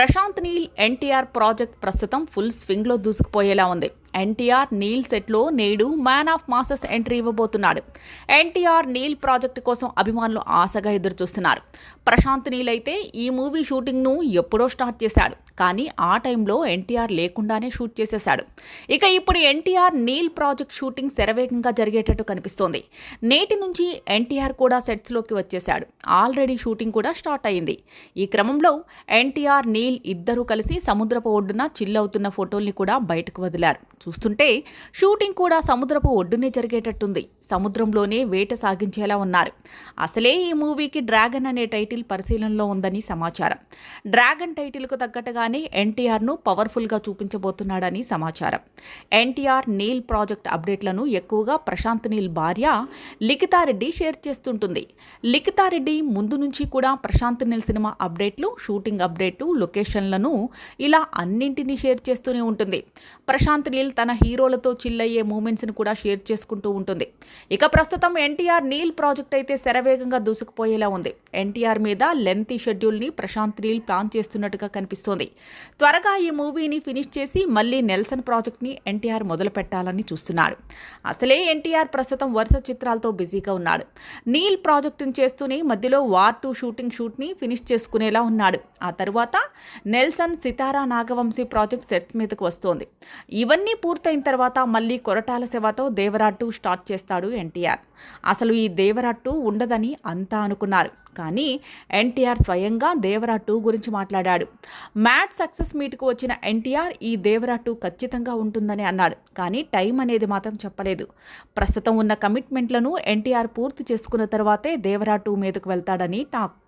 Prashanth Neel NTR project ప్రస్తుతం full స్వింగ్లో దూసుకుపోయేలా ఉంది. ఎన్టీఆర్ నీల్ సెట్లో నేడు మ్యాన్ ఆఫ్ మాసెస్ ఎంట్రీ ఇవ్వబోతున్నాడు. ఎన్టీఆర్ నీల్ ప్రాజెక్టు కోసం అభిమానులు ఆశగా ఎదురుచూస్తున్నారు. ప్రశాంత్ నీల్ అయితే ఈ మూవీ షూటింగ్ను ఎప్పుడో స్టార్ట్ చేశాడు. కానీ ఆ టైంలో ఎన్టీఆర్ లేకుండానే షూట్ చేసేశాడు. ఇక ఇప్పుడు ఎన్టీఆర్ నీల్ ప్రాజెక్ట్ షూటింగ్ శరవేగంగా జరిగేటట్టు కనిపిస్తోంది. నేటి నుంచి ఎన్టీఆర్ కూడా సెట్స్లోకి వచ్చేశాడు. ఆల్రెడీ షూటింగ్ కూడా స్టార్ట్ అయింది. ఈ క్రమంలో ఎన్టీఆర్ నీల్ ఇద్దరూ కలిసి సముద్రపు ఒడ్డున చిల్లవుతున్న ఫోటోల్ని కూడా బయటకు వదిలారు. చూస్తుంటే షూటింగ్ కూడా సముద్రపు ఒడ్డునే జరిగేటట్టుంది. సముద్రంలోనే వేట సాగించేలా ఉన్నారు. అసలే ఈ మూవీకి డ్రాగన్ అనే టైటిల్ పరిశీలనలో ఉందని సమాచారం. డ్రాగన్ టైటిల్కు తగ్గట్టుగానే ఎన్టీఆర్ను పవర్ఫుల్గా చూపించబోతున్నాడని సమాచారం. ఎన్టీఆర్ నీల్ ప్రాజెక్ట్ అప్డేట్లను ఎక్కువగా ప్రశాంత్ నీల్ భార్య లిఖితారెడ్డి షేర్ చేస్తుంటుంది. లిఖితారెడ్డి ముందు నుంచి కూడా ప్రశాంత్ నీల్ సినిమా అప్డేట్లు షూటింగ్ అప్డేట్లు లొకేషన్లను ఇలా అన్నింటినీ షేర్ చేస్తూనే ఉంటుంది. ప్రశాంత్ నీల్ తన హీరోలతో చిల్లయ్యే మూమెంట్స్ని కూడా షేర్ చేసుకుంటూ ఉంటుంది. ఇక ప్రస్తుతం ఎన్టీఆర్ నీల్ ప్రాజెక్ట్ అయితే శరవేగంగా దూసుకుపోయేలా ఉంది. ఎన్టీఆర్ మీద లెంతీ షెడ్యూల్ని ప్రశాంత్ నీల్ ప్లాన్ చేస్తున్నట్టుగా కనిపిస్తోంది. త్వరగా ఈ మూవీని ఫినిష్ చేసి మళ్ళీ నెల్సన్ ప్రాజెక్ట్ని ఎన్టీఆర్ మొదలు పెట్టాలని చూస్తున్నాడు. అసలే ఎన్టీఆర్ ప్రస్తుతం వరుస చిత్రాలతో బిజీగా ఉన్నాడు. నీల్ ప్రాజెక్టును చేస్తూనే మధ్యలో వార్ టూ షూటింగ్ షూట్ని ఫినిష్ చేసుకునేలా ఉన్నాడు. ఆ తర్వాత Nelson Sithara Nagavamsi project set మీదకు వస్తోంది. ఇవన్నీ పూర్తయిన తర్వాత మళ్ళీ కొరటాల శివతో దేవరాట్టు స్టార్ట్ చేస్తాడు ఎన్టీఆర్. అసలు ఈ దేవరాట్టు ఉండదని అంతా అనుకున్నారు. కానీ ఎన్టీఆర్ స్వయంగా దేవరా గురించి మాట్లాడాడు. మ్యాట్ సక్సెస్ మీట్కు వచ్చిన ఎన్టీఆర్ ఈ దేవరా ఖచ్చితంగా ఉంటుందని అన్నాడు. కానీ టైం అనేది మాత్రం చెప్పలేదు. ప్రస్తుతం ఉన్న కమిట్మెంట్లను ఎన్టీఆర్ పూర్తి చేసుకున్న తర్వాతే దేవరా టూ మీదకు వెళ్తాడని టాక్